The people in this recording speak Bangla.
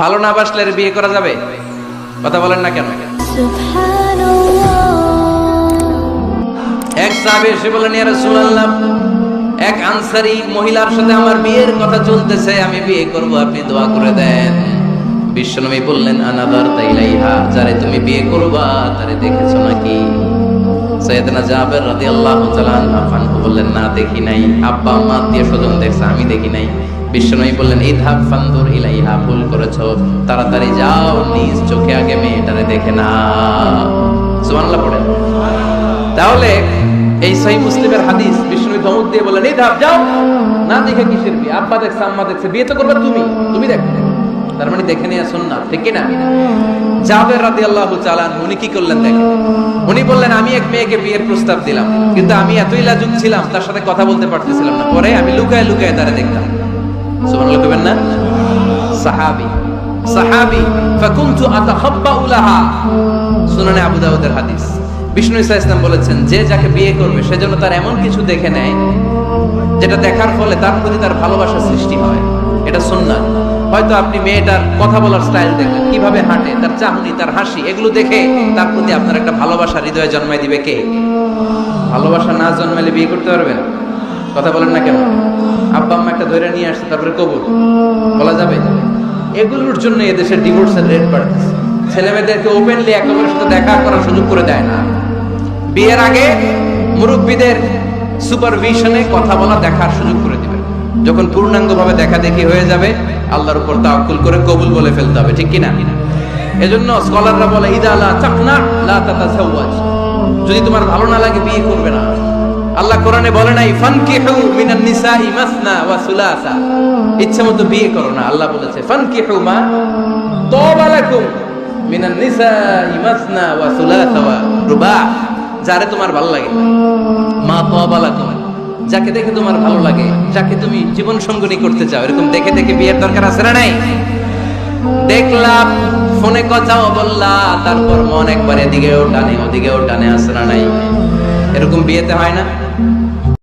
ভালো না বাসলে বিয়ে করা যাবে? কথা বলেন না কেন? এক সাহেব এসে বলেন শুনলাম এক আনসারি মহিলার সাথে আমার বিয়ের কথা চলতেছে, আমি বিয়ে করব, আপনি দোয়া করে দেন। বিশ্বনবী বললেন আনাদার তাইলাইহা যারে তুমি বিয়ে করবা, তারে দেখেছ নাকি? সৈয়দনা জাবের তাআলা আনহু বললেন, না, দেখি নাই। আব্বা স্বজন দেখছে, আমি দেখি নাই। বললেন ফানদুর ভুল তাড়াতাড়ি যাও, নিজ চোখে আগে মেয়েটারে দেখে না সুবহানাল্লাহ পড়েন। তাহলে এই সহি মুসলিমের হাদিস বিষ্ণু ধমক দিয়ে বললেন এই ধাপ যাও। না দেখে কিসের বিয়ে? আব্বা দেখছে, আম্মা দেখছে, বিয়ে তো করবে তুমি। তুমি দেখো। তার মানে দেখে নিয়ে শুন না ঠিক না জাবের রাদি আল্লাহ চালান উনি কি করলেন দেখেন? উনি বললেন, আমি এক মেয়েকে বিয়ের প্রস্তাব দিলাম, কিন্তু আমি এতই লাজুক ছিলাম, তার সাথে কথা বলতে পারতেছিলাম না। পরে আমি লুকায় লুকায় তারা দেখতাম না? আবু দাউদের হাদিস। বিষ্ণু ইসা ইসলাম বলেছেন, যে যাকে বিয়ে করবে সেজন্য তার এমন কিছু দেখে নেয়, যেটা দেখার ফলে তার প্রতি তার ভালোবাসা সৃষ্টি হয়। এটা সুন্নাত। হয়তো আপনি মেয়েটার কথা বলার স্টাইল দেখলেন, কীভাবে হাঁটে, তার চাহনি, তার হাসি, এগুলো দেখে তার প্রতি আপনার একটা ভালোবাসা হৃদয়ে জন্মাই দিবে কে? ভালোবাসা না জন্মালে বিয়ে করতে পারবেন? কথা বলেন না কেন? আব্বা, আম্মা একটা ধরে নিয়ে আসছে, তারপরে কবুল। বলা যাবে? এগুলোর জন্য এদেশের ডিভোর্সের রেট বাড়তেছে। ছেলে মেয়েদেরকে ওপেনলি একেবারে সাথে দেখা করার সুযোগ করে দেয় না। বিয়ের আগে মুরব্বীদের সুপারভিশনে কথা বলা দেখার সুযোগ করে যখন পূর্ণাঙ্গভাবে দেখা দেখি হয়ে যাবে, আল্লাহর উপর তাওয়াক্কুল করে কবুল বলে ফেলতে হবে, ঠিক কিনা? এজন্য স্কলাররা বলে, ইদা লা লা তাতাসাওয়াজ। যদি তোমার ভালো না লাগে, বিয়ে করবে না। আল্লাহ কোরআনে বলে নাই, ফানকিহু মিনান নিসাই মাসনা ওয়া সুলাসা। ইচ্ছা মতো বিয়ে করো না, আল্লাহ বলেছে, ফানকিহু মা তওবা লাকুম মিনান নিসাই মাসনা ওয়া সুলাসা ওয়া রুবা। যারে তোমার ভালো লাগে। মা তওবা লাকুম। যাকে দেখে তোমার ভালো লাগে, যাকে তুমি জীবন সঙ্গনী করতে চাও, এরকম দেখে দেখে বিয়ের দরকার আছে না নাই? দেখলাম, ফোনে কথাও বললা, তারপর মন একবার এদিকেও টানে, ওদিকেও টানে না নাই? এরকম বিয়েতে হয় না?